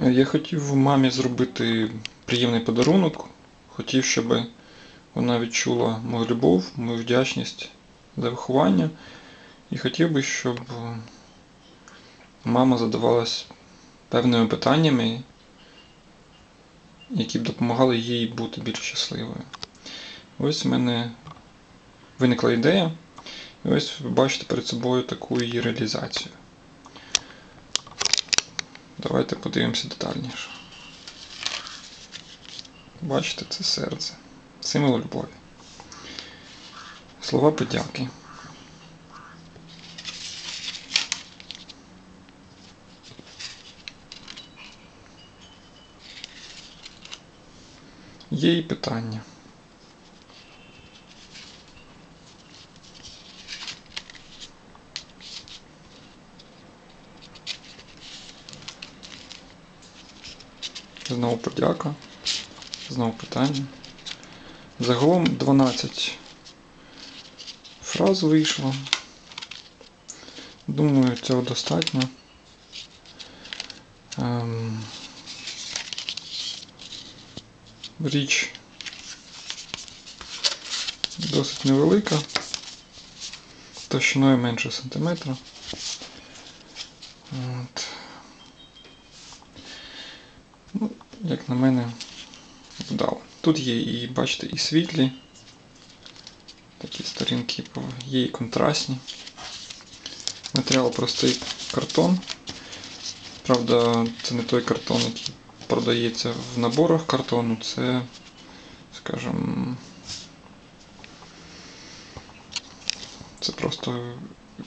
Я хотів мамі зробити приємний подарунок. Хотів, щоб вона відчула мою любов, мою вдячність за виховання. І хотів би, щоб мама задавалась певними питаннями, які б допомагали їй бути більш щасливою. Ось в мене виникла ідея. І ось ви бачите перед собою таку її реалізацію. Давайте подивимося детальніше. Бачите, це серце. Символ любові. Слова подяки. Є і питання. Знову подяка. Знову питання. Загалом 12 фраз вийшло. Думаю, цього достатньо. Ем, Річ досить невелика, товщиною менше сантиметра. От. Ну, як на мене, вдало. Тут є і, бачите, і світлі, такі сторінки, є і контрастні. Матеріал простий картон. Правда, це не той картон, який продається в наборах картону, це, скажімо, це просто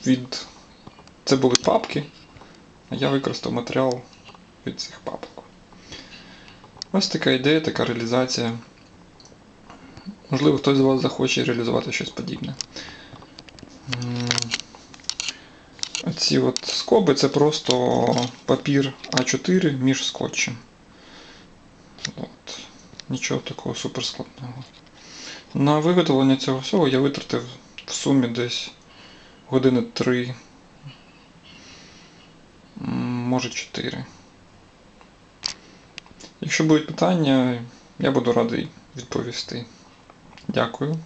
від. Це були папки, а я використав матеріал від цих папок. Ось така ідея, така реалізація. Можливо, хтось з вас захоче реалізувати щось подібне. Оці от скоби це просто папір А4 між скотчем. От. Нічого такого суперскладного. На виготовлення цього всього я витратив в сумі десь години 3, може 4. Якщо будуть питання, я буду радий відповісти. Дякую.